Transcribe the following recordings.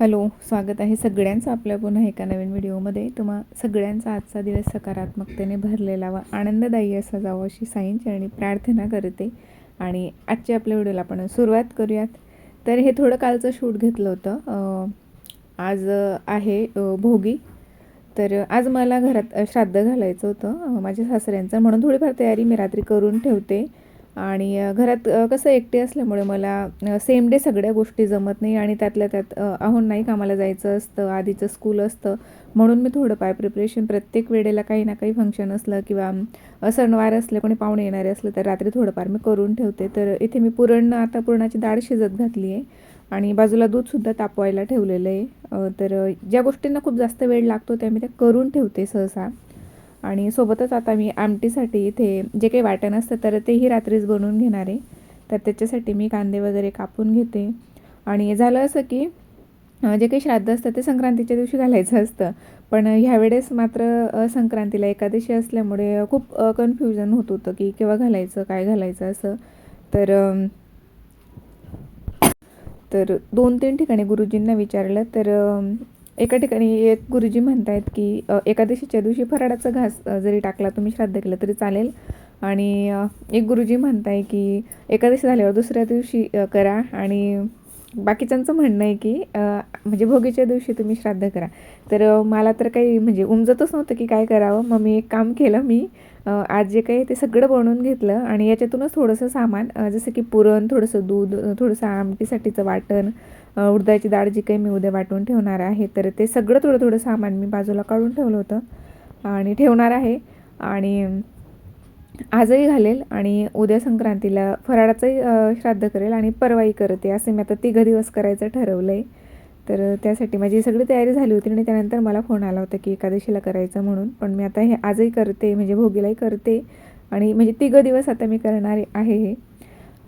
Hello स्वागत आहे सगळ्यांचं आपल्या पुन्हा एका नवीन व्हिडिओमध्ये. तुम्हा सगळ्यांचा आजचा दिवस सकारात्मकतेने भरलेला व आनंददायी असा जावं अशी आणि प्रार्थना करते. आणि आजच्या आपल्या व्हिडिओला आपण सुरुवात करूयात. तर हे थोडं कालचं शूट घेतलं होतं. आज आहे भोगी. तर आज मला घरात श्राद्ध घालायचं होतं. माझ्या सासऱ्यांचं. म्हणून थोडीफार तयारी मी रात्री करून ठेवते. आणि घरात कसं एकटे असल्यामुळे मला सेम डे सगळ्या गोष्टी जमत नाही आणि त्यातल्या त्यात अ, नाही कामाला जायचं असतं आधीचं स्कूल असतं. म्हणून मी थोडंफार प्रिपरेशन प्रत्येक वेळेला काही ना काही फंक्शन असलं किंवा सणवार असले कोणी पाहुणे येणारे असले तर रात्री थोडंफार मी करून ठेवते. तर इथे मी पुरण आता पुरणाची डाळ शिजत घातली आहे आणि बाजूला दूधसुद्धा तापवायला ठेवलेलं आहे. तर ज्या गोष्टींना खूप जास्त वेळ लागतो त्या मी त्या करून ठेवते सहसा. आणि सोबतच आता मी आमटीसाठी इथे जे काही वाटण असतं तर तेही रात्रीच बनवून घेणार आहे. तर त्याच्यासाठी मी कांदे वगैरे कापून घेते. आणि झालं असं की जे काही श्राद्ध असतं ते संक्रांतीच्या दिवशी घालायचं असतं. पण ह्यावेळेस मात्र संक्रांतीला एकादशी असल्यामुळे खूप कन्फ्युजन होत होतं की केव्हा घालायचं काय घालायचं असं. तर तर दोन तीन ठिकाणी गुरुजींना विचारलं तर एका ठिकाणी एक गुरुजी म्हणतायत की एकादशीच्या दिवशी फराळाचा घास जरी टाकला तुम्ही श्राद्ध केलं तरी चालेल. आणि एक गुरुजी म्हणताय की एकादशी झाल्यावर दुसऱ्या दिवशी करा आणि बाकीच्यांचं म्हणणं आहे की म्हणजे भोगीच्या दिवशी तुम्ही श्राद्ध करा. तर मला तर काही म्हणजे उमजतच नव्हतं की काय करावं. मग मी एक काम केलं मी आज जे काही ते सगळं बनवून घेतलं आणि याच्यातूनच थोडंसं सामान जसं की पुरण थोडंसं दूध थोडंसं आमटीसाठीचं वाटण उडदाची डाळ जी काही मी उद्या वाटून ठेवणार आहे तर ते सगळं थोडं थोडं सामान मी बाजूला काढून ठेवलं होतं आणि ठेवणार आहे. आणि आजही घालेल आणि उद्या संक्रांतीला फराळाचंही श्राद्ध करेल आणि परवाही करते. असं मी आता तिघं दिवस करायचं ठरवलं आहे तर त्यासाठी माझी सगळी तयारी झाली होती आणि त्यानंतर मला फोन आला होता की एकादशीला करायचं म्हणून. पण मी आता हे आजही करते म्हणजे भोगीलाही करते आणि म्हणजे तिघं दिवस आता मी करणार आहे हे.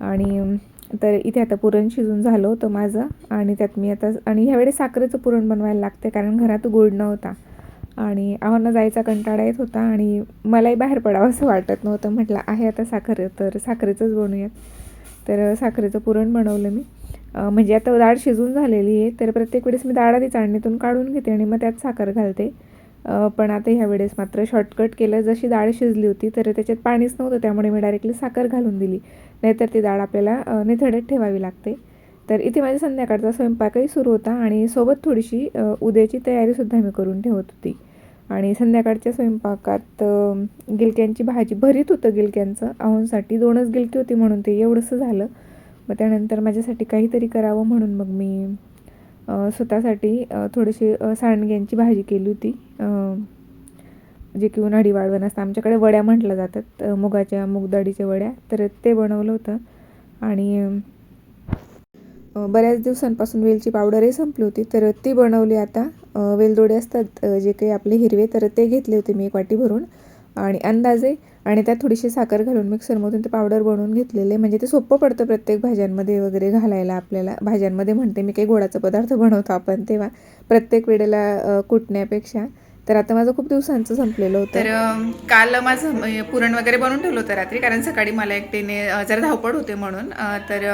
आणि तर इथे आता पुरण शिजून झालं होतं माझं आणि त्यात मी आता आणि ह्यावेळी साखरेचं पुरण बनवायला लागते कारण घरात गुळ नव्हता. आणि आव्हानं जायचा कंटाळा येत होता आणि मलाही बाहेर पडावं असं वाटत नव्हतं. म्हटलं आहे आता साखर तर साखरेचंच बनवूयात तर साखरेचं पुरण बनवलं मी. म्हणजे आता डाळ शिजून झालेली आहे तर प्रत्येक वेळेस मी डाळ आधी चाळणीतून काढून घेते आणि मग त्यात साखर घालते. पण आता ह्या वेळेस मात्र शॉर्टकट केलं. जशी डाळ शिजली होती तर त्याच्यात पाणीच नव्हतं त्यामुळे मी डायरेक्टली साखर घालून दिली. नाहीतर ती डाळ आपल्याला निथडत ठेवावी लागते. तर इथे माझ्या संध्याकाळचा स्वयंपाकही सुरू होता आणि सोबत थोडीशी उद्याची तयारीसुद्धा मी करून ठेवत होती. आणि संध्याकाळच्या स्वयंपाकात गिलक्यांची भाजी भरीत होतं गिलक्यांचं. आहोंसाठी दोनच गिलकी होती म्हणून ते एवढंसं झालं. मग त्यानंतर माझ्यासाठी काहीतरी करावं म्हणून मग मी स्वतःसाठी थोडीशी सांडग्यांची भाजी केली होती. जे की उन्हाळी वाळवण असतं. आमच्याकडे वड्या म्हटल्या जातात मुगाच्या मुगदाडीच्या वड्या. तर ते बनवलं होतं. आणि बऱ्याच दिवसांपासून वेलची पावडरही संपली होती तर ती बनवली आता. वेलदोडे असतात जे काही आपले हिरवे तर ते घेतले होते मी एक वाटी भरून. आणि अंदाजे आणि त्यात थोडीशी साखर घालून मिक्सरमधून ते पावडर बनवून घेतलेले. म्हणजे ते सोपं पडतं प्रत्येक भाज्यांमध्ये वगैरे घालायला आपल्याला. भाज्यांमध्ये म्हणते मी काही गोडाचा पदार्थ बनवतो आपण तेव्हा. प्रत्येक वेळेला कुटण्यापेक्षा. तर आता माझं खूप दिवसांचं संपलेलं होतं. तर काल माझं म्हणजे पुरण वगैरे बनवून ठेवलं होतं रात्री कारण सकाळी मला एकटीने जरा धावपळ होते म्हणून. तर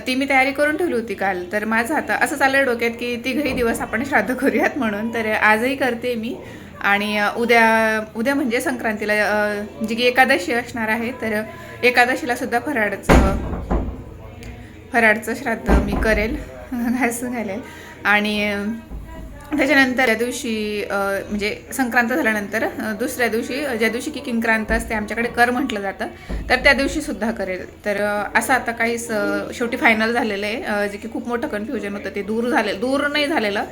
ती मी तयारी करून ठेवली होती काल. तर माझं आता असं चाललं डोक्यात की तिघही दिवस आपण श्राद्ध करूयात म्हणून. तर आजही करते मी. आणि उद्या उद्या म्हणजे संक्रांतीला जी की एकादशी असणार आहे तर एकादशीला सुद्धा फराळाचं फराळचं श्राद्ध मी करेल. घास घालेल. आणि त्याच्यानंतर त्या दिवशी म्हणजे संक्रांत झाल्यानंतर दुसऱ्या दिवशी ज्या दिवशी की किंक्रांत असते आमच्याकडे कर म्हटलं जातं तर त्या दिवशी सुद्धा करेल. तर असं आता काही शेवटी फायनल झालेलं आहे. जे की खूप मोठं कन्फ्युजन होतं ते दूर झाले दूर नाही झालेलं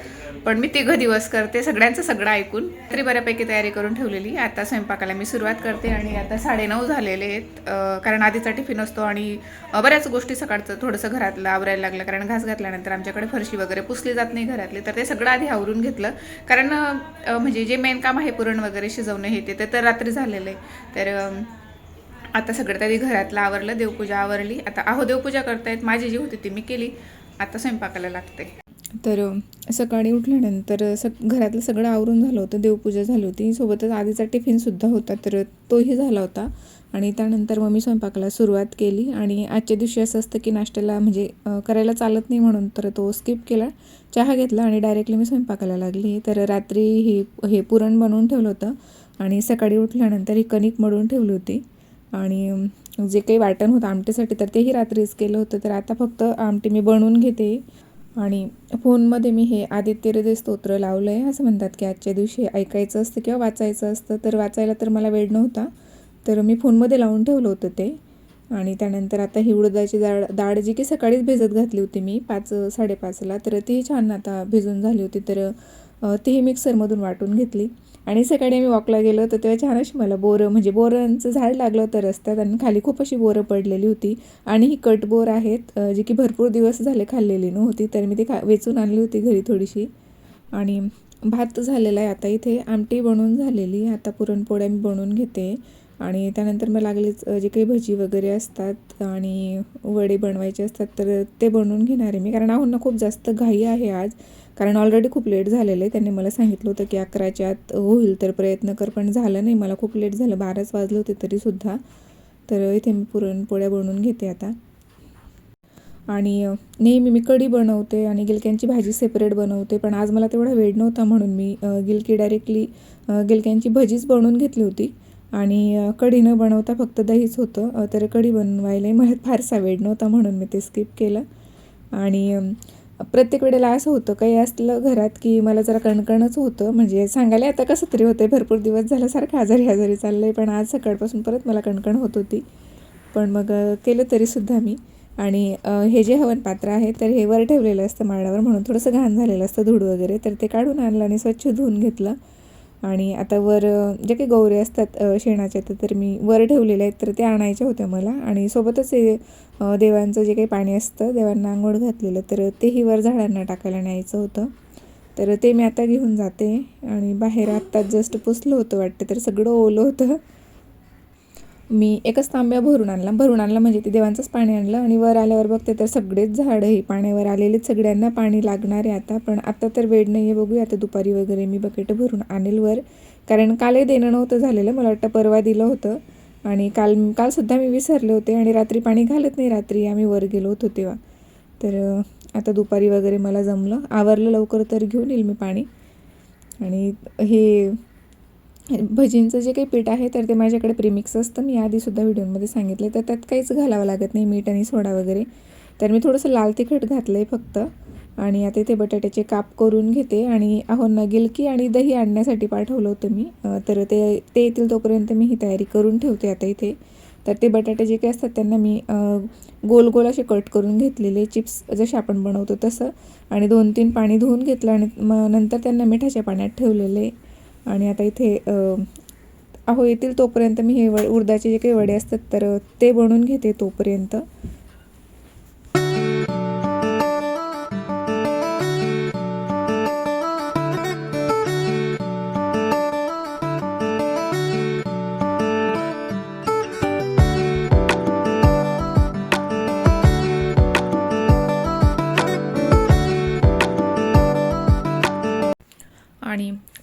पण मी तिघं दिवस करते सगळ्यांचं सगळं ऐकून. तरी बऱ्यापैकी तयारी करून ठेवलेली. आता स्वयंपाकाला मी सुरुवात करते आणि आता साडेनऊ झालेले आहेत. कारण आधीचा टिफिन असतो आणि बऱ्याच गोष्टी सकाळचं थोडंसं घरातलं आवरायला लागलं. कारण घास घातल्यानंतर आमच्याकडे फरशी वगैरे पुसली जात नाही घरातली तर ते सगळं आधी आवरून घेतलं. कारण म्हणजे जे मेन काम आहे पुरण वगैरे शिजवणं हे ते तर रात्री झालेलं आहे. तर आता सगळं तरी घरातलं आवरलं देवपूजा आवरली. आता अहो देवपूजा करतायत माझी जी होती ती मी केली. आता स्वयंपाकाला लागते. तर सकाळी उठल्यानंतर सग घरातलं सगळं आवरून झालं होतं. देवपूजा झाली होती. सोबतच आधीचा टिफिनसुद्धा होता तर तोही झाला होता. आणि त्यानंतर मग मी स्वयंपाकाला सुरुवात केली. आणि आजच्या दिवशी असं असतं की नाश्त्याला म्हणजे करायला चालत नाही म्हणून तर तो स्किप केला. चहा घेतला आणि डायरेक्टली मी स्वयंपाकाला लागली. तर रात्री ही हे पुरण बनवून ठेवलं होतं. आणि सकाळी उठल्यानंतर ही कणिक मळून ठेवली होती. आणि जे काही वाटण होतं आमटीसाठी तर तेही रात्रीच केलं होतं. तर आता फक्त आमटी मी बनवून घेते. आणि फोनमध्ये मी हे आदित्य हृदय स्तोत्र लावलं आहे असं म्हणतात की आजच्या दिवशी ऐकायचं असतं किंवा वाचायचं असतं. तर वाचायला तर मला वेळ नव्हता तर मी फोनमध्ये लावून ठेवलं होतं ते. आणि त्यानंतर आता ही उडदाची डाळ डाळ जी की सकाळीच भिजत घातली होती मी पाच साडेपाचला तर ती छान आता भिजून झाली होती. तर तीही मिक्सरमधून वाटून घेतली. आणि सकाळी आम्ही वॉकला गेलो तर तेव्हा छान अशी मला बोरं म्हणजे बोरांचं झाड लागलं होतं रस्त्यात आणि खाली खूप अशी बोरं पडलेली होती. आणि ही कटबोर आहेत जी की भरपूर दिवस झाले खाल्लेली नव्हती तर मी ती खा वेचून आणली होती घरी थोडीशी. आणि भात झालेला आहे आता इथे आमटी बनवून झालेली आता पुरणपोळ्या मी बनवून घेते. आणि त्यानंतर मग लागलीच जे काही भजी वगैरे असतात आणि वडे बनवायचे असतात तर ते बनवून घेणार आहे मी. कारण आहोंना खूप जास्त घाई आहे आज. कारण ऑलरेडी खूप लेट झालेलं आहे. त्यांनी मला सांगितलं होतं की अकराच्या आत होईल तर प्रयत्न कर पण झालं नाही. मला खूप लेट झालं. बाराच वाजले होते तरीसुद्धा तर इथे मी पुरणपोळ्या बनवून घेते आता. आणि नेहमी मी कढी बनवते आणि गिलक्यांची भाजी सेपरेट बनवते. पण आज मला तेवढा वेळ नव्हता म्हणून मी गिलकी डायरेक्टली गिलक्यांची भजीच बनवून घेतली होती. आणि कढी न बनवता फक्त दहीच होतं. तर कढी बनवायला मला फारसा वेळ नव्हता म्हणून मी ते स्किप केलं. आणि प्रत्येक वेळेला असं होतं काही असलं घरात की मला जरा कणकणच होतं. म्हणजे सांगायला आता कसं तरी होतं भरपूर दिवस झाल्यासारखं आजारी आजारी चाललं आहे पण आज सकाळपासून परत मला कणकण होत होती. पण मग केलं तरीसुद्धा मी. आणि हे जे हवन पात्र आहे तर हे वर ठेवलेलं असतं माळ्यावर म्हणून थोडंसं घाण झालेलं असतं धूळ वगैरे. तर ते काढून आणलं आणि स्वच्छ धुवून घेतलं. आणि आता वर जे काही गौरे असतात शेणाच्या तर तर मी वर ठेवलेले आहेत तर ते आणायच्या होत्या मला. आणि सोबतच हे देवांचं जे काही पाणी असतं देवांना आंघोळ घातलेलं तर तेही वर झाडांना टाकायला न्यायचं होतं. तर ते मी आता घेऊन जाते. आणि बाहेर आत्ताच जस्ट पुसलं होतं वाटतं तर सगळं ओलं होतं. मी एकच तांब्या भरून आणला. भरून आणला म्हणजे ते देवांचंच पाणी आणलं आणि वर आल्यावर बघते तर सगळेच झाडं हे पाण्यावर आलेलेच सगळ्यांना पाणी लागणार आहे आता. पण आत्ता तर वेळ नाही आहे बघूया. आता दुपारी वगैरे मी बकेट भरून आणेल वर. कारण कालही देणं नव्हतं झालेलं. मला वाटतं परवा दिलं होतं. आणि काल कालसुद्धा मी विसरले होते आणि रात्री पाणी घालत नाही. रात्री आम्ही वर गेलो होतो तेव्हा. तर आता दुपारी वगैरे मला जमलं. आवरलं लवकर तर घेऊन येईल मी पाणी. आणि हे भजींचं जे काही पीठ आहे तर ते माझ्याकडे प्रीमिक्स असतं. मी आधीसुद्धा व्हिडिओमध्ये सांगितले तर त्यात काहीच घालावं लागत नाही मीठ आणि सोडा वगैरे. तर मी थोडंसं लाल तिखट घातलं आहे फक्त. आणि आता इथे बटाट्याचे काप करून घेते. आणि अहोंना गिलकी आणि दही आणण्यासाठी पाठवलं होतं मी. तर ते ते येतील तोपर्यंत मी ही तयारी करून ठेवते आता इथे. तर ते बटाटे जे काही असतात त्यांना मी गोल गोल असे कट करून घेतलेले चिप्स जसे आपण बनवतो तसं. आणि दोन तीन पाणी धुवून घेतलं आणि मग नंतर त्यांना मिठाच्या पाण्यात ठेवलेले. आणि आता इथे अहो येतील तोपर्यंत मी हे वड उडदाचे जे काही वडे असतात तर ते बनवून घेते तोपर्यंत.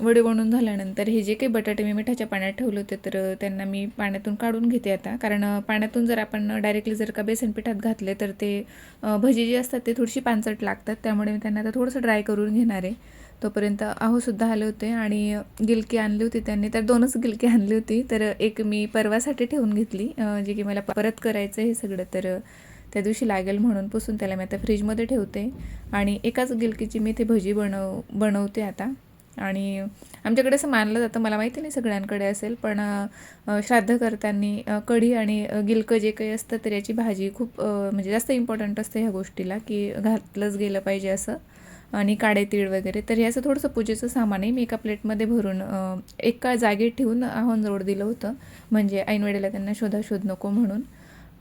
वडे बनवून झाल्यानंतर हे जे काही बटाटे मी मिठाच्या पाण्यात ठेवले होते तर त्यांना मी पाण्यातून काढून घेते आता. कारण पाण्यातून जर आपण डायरेक्टली जर का बेसन पिठात घातले तर ते भजी जी असतात ते थोडीशी पानसट लागतात. त्यामुळे मी त्यांना आता थोडंसं ड्राय करून घेणार आहे. तोपर्यंत आहोसुद्धा आले होते आणि गिलकी आणली होती त्यांनी. तर दोनच गिलकी आणली होती. तर एक मी परवासाठी ठेवून घेतली जे की मला परत करायचं हे सगळं. तर त्या दिवशी लागेल म्हणून पुसून त्याला मी आता फ्रीजमध्ये ठेवते. आणि एकाच गिलकीची मी ते भजी बनव बनवते आता. आणि आमच्याकडे असं मानलं जातं मला माहिती नाही सगळ्यांकडे असेल पण श्राद्ध करताना कढी आणि गिलकं जे काही असतं तर याची भाजी खूप म्हणजे जास्त इम्पॉर्टंट असते ह्या गोष्टीला की घातलंच गेलं पाहिजे असं. आणि काळे तीळ वगैरे तर हे असं थोडंसं पूजेचं सामान आहे. मी एका प्लेटमध्ये भरून एका जागेत ठेवून आहोंजवळ दिलं होतं. म्हणजे ऐनवेळेला त्यांना शोधाशोध नको म्हणून.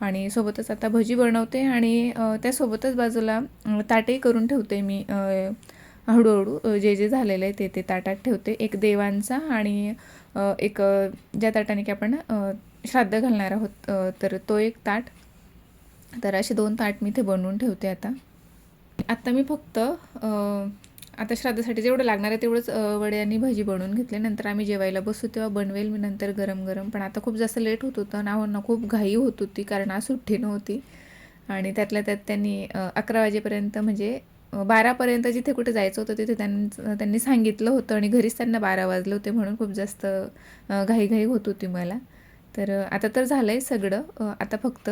आणि सोबतच आता भजी बनवते आणि त्यासोबतच बाजूला ताटेही ताटही करून ठेवते मी हळूहळू जे जे झालेलं आहे ते ते ताटात ठेवते. एक देवांचा आणि एक ज्या ताटाने की आपण श्राद्ध घालणार आहोत तर तो एक ताट. तर असे दोन ताट मी ते बनवून ठेवते आता. आत्ता मी फक्त आता श्राद्धासाठी जेवढं लागणार आहे तेवढंच वडे आणि भजी बनवून घेतले. नंतर आम्ही जेवायला बसू तेव्हा बनवेल मी नंतर गरम गरम पण आता खूप जास्त लेट होत होतं नावांना हो खूप घाई होत होती कारण आज सुट्टी नव्हती. आणि त्यातल्या त्यात त्यांनी अकरा वाजेपर्यंत म्हणजे बारापर्यंत जिथे कुठे जायचं होतं तिथे त्यां त्यांनी सांगितलं होतं आणि घरीच त्यांना बारा वाजले होते म्हणून खूप जास्त घाईघाई होत होती मला. तर आता तर झालं आहे सगळं आता फक्त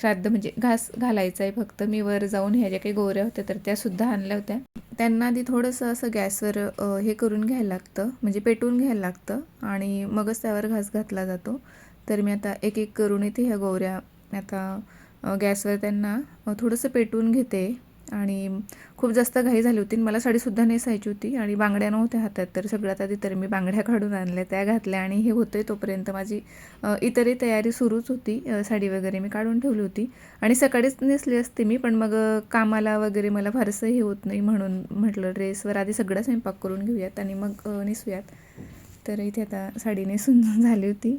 श्राद्ध म्हणजे घास घालायचं आहे फक्त. मी वर जाऊन ह्या ज्या काही गोऱ्या होत्या तर त्यासुद्धा आणल्या होत्या. त्यांना आधी थोडंसं असं गॅसवर हे करून घ्यायला लागतं. म्हणजे पेटवून घ्यायला लागतं. आणि मगच त्यावर घास घातला जातो. तर मी आता एक एक करून इथे ह्या गोऱ्या आता गॅसवर त्यांना थोडंसं पेटवून घेते. आणि खूप जास्त घाई झाली होती आणि मला साडीसुद्धा नेसायची होती आणि बांगड्या नव्हत्या हातात तर सगळ्यात आधी तर मी बांगड्या काढून आणल्या त्या घातल्या आणि हे होतं आहे तोपर्यंत माझी इतरही तयारी सुरूच होती साडी वगैरे मी काढून ठेवली होती. आणि सकाळीच नेसली असते मी पण मग कामाला वगैरे मला फारसं हे होत नाही म्हणून म्हटलं ड्रेसवर आधी सगळा स्वयंपाक करून घेऊयात आणि मग नेसूयात. तर इथे आता साडी नेसून झाली होती.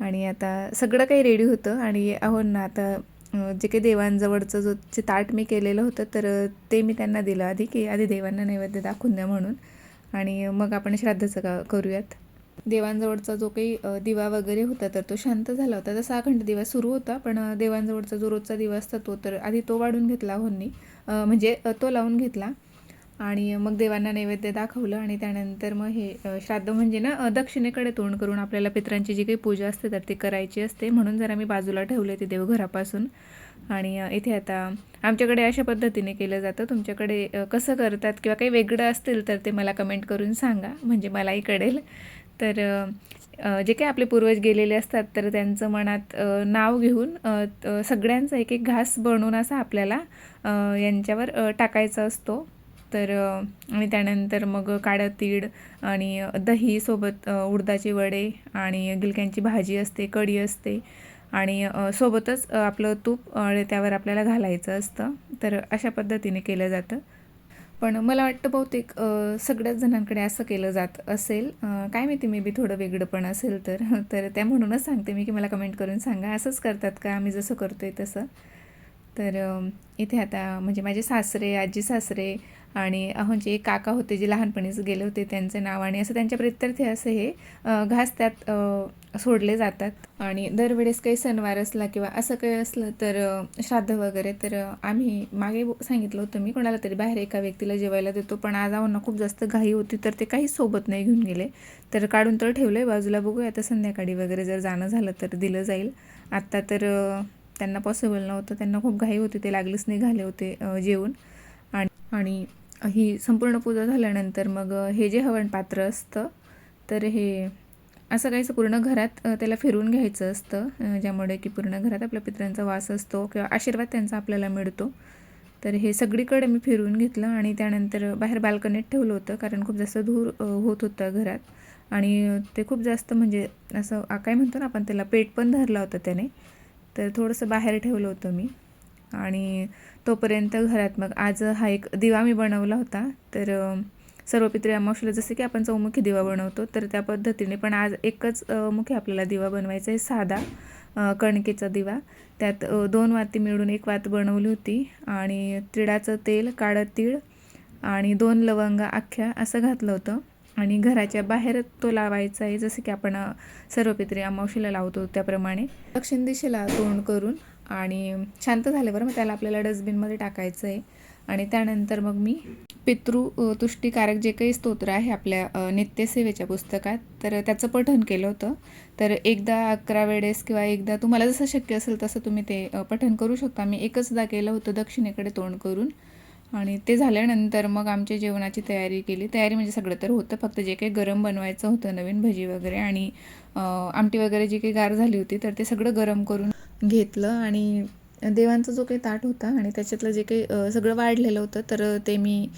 आणि आता सगळं काही रेडी होतं आणि अहो ना आता जे काही देवांजवळचं जो जे ताट मी केलेलं होतं तर ते मी त्यांना दिलं आधी की आधी देवांना नैवेद्य दाखवून द्या म्हणून. आणि मग आपण श्राद्धाचं का करूयात. देवांजवळचा जो काही दिवा वगैरे होता तर तो शांत झाला होता. तसा अखंड दिवा सुरू होता पण देवांजवळचा जो रोजचा दिवा असता तो तर आधी तो वाढून घेतला होनी म्हणजे तो लावून घेतला. आणि मग देवांना नैवेद्य दाखवलं आणि त्यानंतर मग हे श्राद्ध म्हणजे ना दक्षिणेकडे तोंड करून आपल्याला पित्रांची जी काही पूजा असते तर ती करायची असते. म्हणून जरा मी बाजूला ठेवले ते देवघरापासून आणि इथे आता आमच्याकडे अशा पद्धतीने केलं जातं. तुमच्याकडे कसं करतात किंवा काही वेगळं असतील तर ते मला कमेंट करून सांगा. म्हणजे मलाही कळेल. तर जे काही आपले पूर्वज गेलेले असतात तर त्यांचं मनात नाव घेऊन सगळ्यांचा एक एक घास बनवून असा आपल्याला यांच्यावर टाकायचा असतो. तर आणि त्यानंतर मग काळं तीळ आणि दही सोबत उडदाचे वडे आणि गिलक्यांची भाजी असते कढी असते आणि सोबतच आपलं तूप त्यावर आपल्याला घालायचं असतं. तर अशा पद्धतीने केलं जातं. पण मला वाटतं बहुतेक सगळ्याच जणांकडे असं केलं जात असेल. काय माहिती मे बी थोडं वेगळं पण असेल तर. तर त्या म्हणूनच सांगते मी की मला कमेंट करून सांगा. असंच करतात का? आम्ही जसं करतो आहे तसं. तर इथे आता म्हणजे माझे सासरे आजी सासरे आणि म्हणजे एक काका होते जे लहानपणीच गेले होते त्यांचे नाव आणि असं त्यांच्या प्रत्यर्थी असे हे घास त्यात सोडले जातात. आणि दरवेळेस काही सणवार असला किंवा असं काही असलं तर श्राद्ध वगैरे तर आम्ही मागे सांगितलं होतं मी कोणाला तरी बाहेर एका व्यक्तीला जेवायला देतो पण आज आहोंना खूप जास्त घाई होती तर ते काहीच सोबत नाही घेऊन गेले. तर काढून तर ठेवलं आहे बाजूला बघूया. आता संध्याकाळी वगैरे जर जाणं झालं तर दिलं जाईल. आत्ता तर त्यांना पॉसिबल नव्हतं त्यांना खूप घाई होती ते लागलीच निघाले होते जेवून. आणि आणि ही संपूर्ण पूजा झाल्यानंतर मग हे जे हवन पात्र असतं तर हे असं काहीच पूर्ण घरात त्याला फिरून घ्यायचं असतं ज्यामुळे की पूर्ण घरात आपल्या पितरांचा वास असतो किंवा आशीर्वाद त्यांचा आपल्याला मिळतो. तर हे सगळीकडे मी फिरून घेतलं आणि त्यानंतर बाहेर बाल्कनीत ठेवलं होतं कारण खूप जास्त धूर होत होतं घरात. आणि ते खूप जास्त म्हणजे असं काय म्हणतो ना आपण त्याला पेट पण धरला होता त्याने. तर थोडंसं बाहेर ठेवलं होतं मी. आणि तोपर्यंत घरात मग आज हा एक दिवा मी बनवला होता. तर सर्व पितृ अमावशीला जसं की आपण चौमुखी दिवा बनवतो तर त्या पद्धतीने पण आज एकच मुखी आपल्याला दिवा बनवायचा आहे साधा कणकेचा दिवा. त्यात दोन वाती मिळून एक वात बनवली होती आणि तिळाचं तेल काळं तीळ आणि दोन लवंगा अख्ख्या असं घातलं होतं. आणि घराच्या बाहेर तो लावायचा आहे जसं की आपण सर्व पित्री अमावशीला लावतो त्याप्रमाणे. दक्षिण दिशेला तोंड करून आणि शांत झाल्यावर मग त्याला आपल्याला डस्टबिनमध्ये टाकायचं आहे आणि त्यानंतर मग मी पितृ तुष्टीकारक जे काही स्तोत्र आहे आपल्या नित्यसेवेच्या पुस्तकात तर त्याचं पठण केलं होतं. तर एकदा अकरा वेळेस किंवा एकदा तुम्हाला जसं शक्य असेल तसं तुम्ही ते पठण करू शकता. मी एकचदा केलं होतं दक्षिणेकडे तोंड करून. आणि ते झाल्यानंतर मग आमच्या जेवणाची तयारी केली. तयारी म्हणजे सगळं तर होतं फक्त जे काही गरम बनवायचं होतं नवीन भजी वगैरे आणि आमटी वगैरे जी काही गार झाली होती तर ते सगळं गरम करून घेतलं आणि देवांचा जो काही ताट होता आणि त्याच्यातलं जे काही सगळं वाढलेलं होतं तर ते मी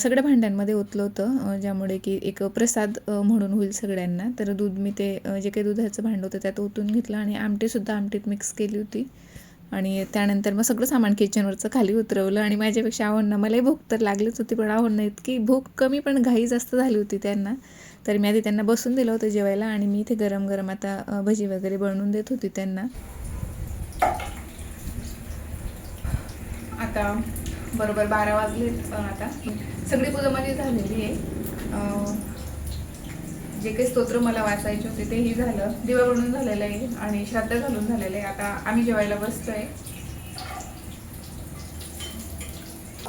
सगळ्या भांड्यांमध्ये ओतलं होतं ज्यामुळे की एक प्रसाद म्हणून होईल सगळ्यांना. तर दूध मी ते जे काही दुधाचं भांडं होतं त्यात ओतून घेतलं आणि आमटीसुद्धा आमटीत मिक्स केली होती. आणि त्यानंतर मग सगळं सामान किचनवरचं खाली उतरवलं आणि माझ्यापेक्षा आव्हांना मलाही भूक तर लागलीच होती पण आव्हांना इतकी भूक कमी पण घाई जास्त झाली होती त्यांना. तर मी आधी त्यांना बसून दिलं होतं जेवायला आणि मी इथे गरम गरम आता भजी वगैरे बनवून देत होती त्यांना. आता बरोबर बारा वाजले आता. सगळी पूजा माझी झालेली आहे. जे काही स्तोत्र मला वाचायचे होते तेही झालं. दिवा बनून झालेलं आहे आणि श्राद्ध घालून झालेलं आहे. आता आम्ही जेवायला बसतोय.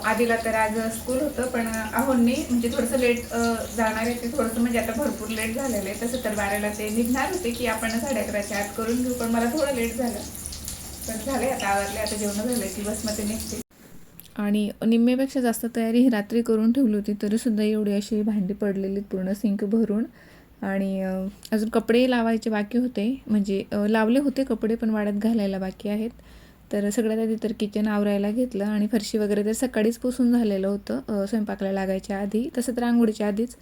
आधीला तर आज स्कूल होतं पण आहोंनी म्हणजे थोडंसं लेट जाणार आहे. ते थोडंसं म्हणजे आता भरपूर लेट झालेलं आहे. तसं तर बाराला ते निघणार होते की आपण साडे अकराच्या आत करून घेऊ पण मला थोडं लेट झालं. पण झाले आता आवरले आता जेवण झालं की बसमध्ये निघते. आणि निम्मेपेक्षा जास्त तयारी ही रात्री करून ठेवली होती तरीसुद्धा एवढी अशी भांडी पडलेली पूर्ण सिंक भरून. आणि अजून कपडे लावायचे बाकी होते म्हणजे लावले होते कपडे पण वाड्यात घालायला बाकी आहेत. तर सगळ्यात आधी तर किचन आवरायला घेतलं आणि फरशी वगैरे तर सकाळीच पुसून झालेलं होतं स्वयंपाकला स्वयंपाकाला लागायच्या आधी तसं तर आंघोळीच्या आधीच.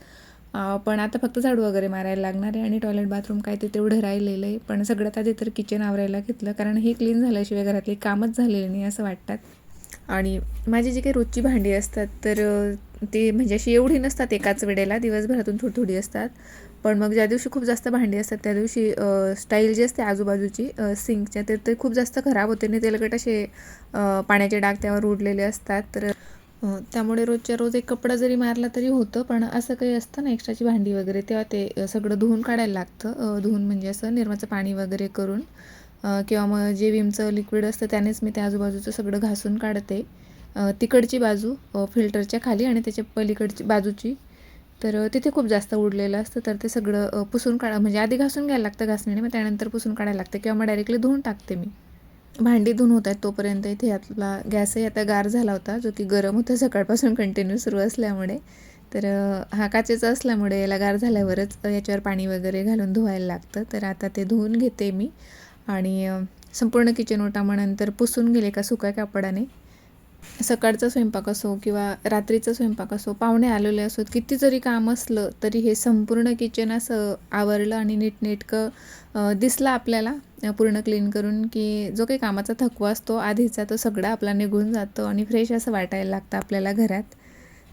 पण आता फक्त झाडू वगैरे मारायला लागणार आहे आणि टॉयलेट बाथरूम काय ते तेवढं राहिलेलं आहे. पण सगळ्यात आधी तर किचन आवरायला घेतलं. कारण हे क्लीन झाल्याशिवाय घरातली कामच झालेली नाही असं वाटतात. आणि माझी जी काही रोजची भांडी असतात तर ते म्हणजे अशी एवढी नसतात एकाच वेळेला. दिवसभरातून थोडी थोडी असतात. पण मग ज्या दिवशी खूप जास्त भांडी असतात त्या दिवशी स्टाईल जी असते आजूबाजूची सिंकच्या तर ते खूप जास्त खराब होते. आणि तेलकट असे पाण्याचे डाग त्यावर उडलेले असतात. तर त्यामुळे रोजच्या रोज एक कपडा जरी मारला तरी होतं पण असं काही असतं ना एक्स्ट्राची भांडी वगैरे तेव्हा ते सगळं धुवून काढायला लागतं. धुवून म्हणजे असं निर्माचं पाणी वगैरे करून किंवा मग जे विमचं लिक्विड असतं त्यानेच मी त्या आजूबाजूचं सगळं घासून काढते. तिकडची बाजू फिल्टरच्या खाली आणि त्याच्या पलीकडची बाजूची. तर तिथे खूप जास्त उडलेलं असतं तर ते सगळं पुसून काढा म्हणजे आधी घासून घ्यायला लागतं घासणीने मग त्यानंतर पुसून काढायला लागतं किंवा मग डायरेक्टली धुवून टाकते मी. भांडी धुवून होत आहेत तोपर्यंत इथे आपला गॅसही आता गार झाला होता जो की गरम होता सकाळपासून कंटिन्यू सुरू असल्यामुळे. तर हा काचेचा असल्यामुळे याला गार झाल्यावरच याच्यावर पाणी वगैरे घालून धुवायला लागतं. तर आता ते धुवून घेते मी. आणि संपूर्ण किचन ओटा मग नंतर पुसून गेले का सुक्या कापडाने. सकाळचा स्वयंपाक असो किंवा रात्रीचा स्वयंपाक असो पाहुणे आलेले असोत किती जरी काम असलं तरी हे संपूर्ण किचन असं आवरलं आणि नीटनेटकं दिसलं आपल्याला पूर्ण क्लीन करून की जो काही कामाचा थकवा असतो आधीचा तो सगळा आपला निघून जातो आणि फ्रेश असं वाटायला लागतं आपल्याला घरात.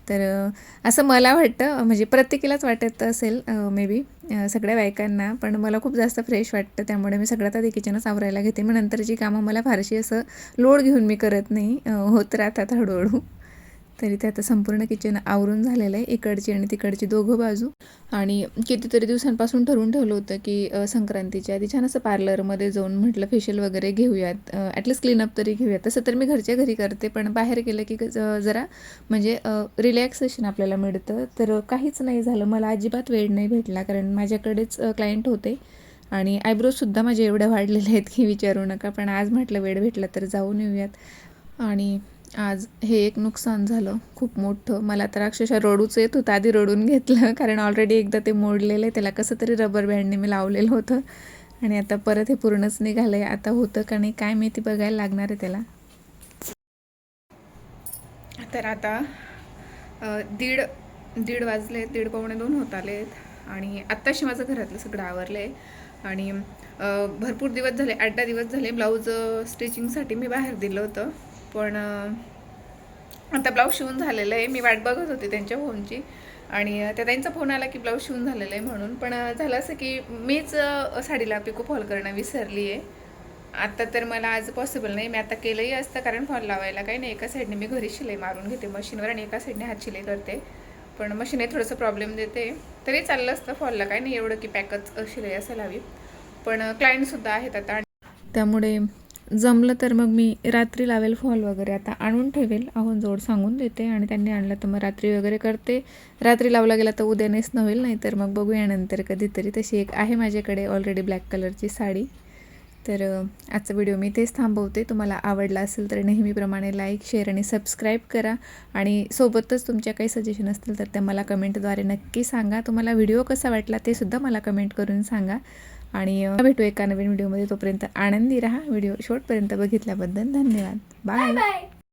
तर असं मला वाटतं म्हणजे प्रत्येकीलाच वाटत असेल मे बी सगळ्या बायकांना पण मला खूप जास्त फ्रेश वाटतं. त्यामुळे मी सगळ्यात आधी किचनच आवरायला घेते. मग नंतरची कामं मला फारशी असं लोड घेऊन मी करत नाही. होत राहतात हळूहळू. तरी ते आता संपूर्ण किचन आवरून झालेलं आहे. इकडची आणि तिकडची दोघं बाजू. आणि कितीतरी दिवसांपासून ठरवून ठेवलं होतं की संक्रांतीच्या आधी छान असं पार्लरमध्ये जाऊन म्हटलं फेशियल वगैरे घेऊयात. ॲटलिस्ट क्लीनअप तरी घेऊयात. तसं तर मी घरच्या घरी करते पण बाहेर गेलं की जरा म्हणजे रिलॅक्सेशन आपल्याला मिळतं. तर काहीच नाही झालं. मला अजिबात वेळ नाही भेटला कारण माझ्याकडेच क्लायंट होते. आणि आयब्रोजसुद्धा माझे एवढे वाढलेले आहेत की विचारू नका. पण आज म्हटलं वेळ भेटला तर जाऊन येऊयात. आणि आज हे एक नुकसान झालं. खूप मोठं. मला तर अक्षरशः रडूच येत होतं. आधी रडून घेतलं. कारण ऑलरेडी एकदा ते मोडलेलं. आहे त्याला कसं तरी रबर बँडने मी लावलेलं होतं. आणि आता परत हे पूर्णच निघालं आहे आता होतं का नाही काय माहिती बघायला लागणार आहे त्याला. तर आता दीड दीड वाजले दीड पावणे दोन होत आलेत. आणि आत्ताशी माझं घरातलं सगळं आवरलं आहे आणि भरपूर दिवस झाले आठ दहा दिवस झाले ब्लाऊज स्टिचिंगसाठी मी बाहेर दिलं होतं. पण आता ब्लाऊज शिवून झालेलं आहे. मी वाट बघत होते त्यांच्या फोनची. आणि त्या त्यांचा फोन आला की ब्लाऊज शिवून झालेलं आहे म्हणून. पण झालं असं की मीच साडीला पिको फॉल करणं विसरली आहे. आता तर मला आज पॉसिबल नाही. मी आता केलंही असतं कारण फॉल लावायला काही नाही. एका साईडने मी घरी शिलाई मारून घेते मशीनवर आणि एका साईडने हात शिलाई करते. पण मशीन थोडंसं प्रॉब्लेम देते. तरी चाललं असतं फॉलला. काही नाही. एवढं की पॅकच शिलाई असायला हवी. पण क्लायंटसुद्धा आहेत आता. त्यामुळे जमलं तर मग मी रात्री लावेल फॉल वगैरे. आता आणून ठेवेल. ahon जोड सांगून देते आणि त्यांनी आणलं तर मग रात्री वगैरे करते. रात्री लावला गेला तर उद्यानेच नवेल नाही तर मग बघूया नंतर कधीतरी. तशी एक आहे माझ्याकडे ऑलरेडी ब्लॅक कलरची साडी. तर आजचा व्हिडिओ मी तेच थांबवते. तुम्हाला आवडला असेल तर नेहमीप्रमाणे लाईक शेअर आणि सबस्क्राईब करा. आणि सोबतच तुमच्या काही सजेशन असतील तर त्या मला कमेंटद्वारे नक्की सांगा. तुम्हाला व्हिडिओ कसा वाटला ते सुद्धा मला कमेंट करून सांगा. आणि भेटू एका नवीन व्हिडिओमध्ये. तोपर्यंत आनंदी राहा. व्हिडिओ शेवटपर्यंत बघितल्याबद्दल धन्यवाद. बाय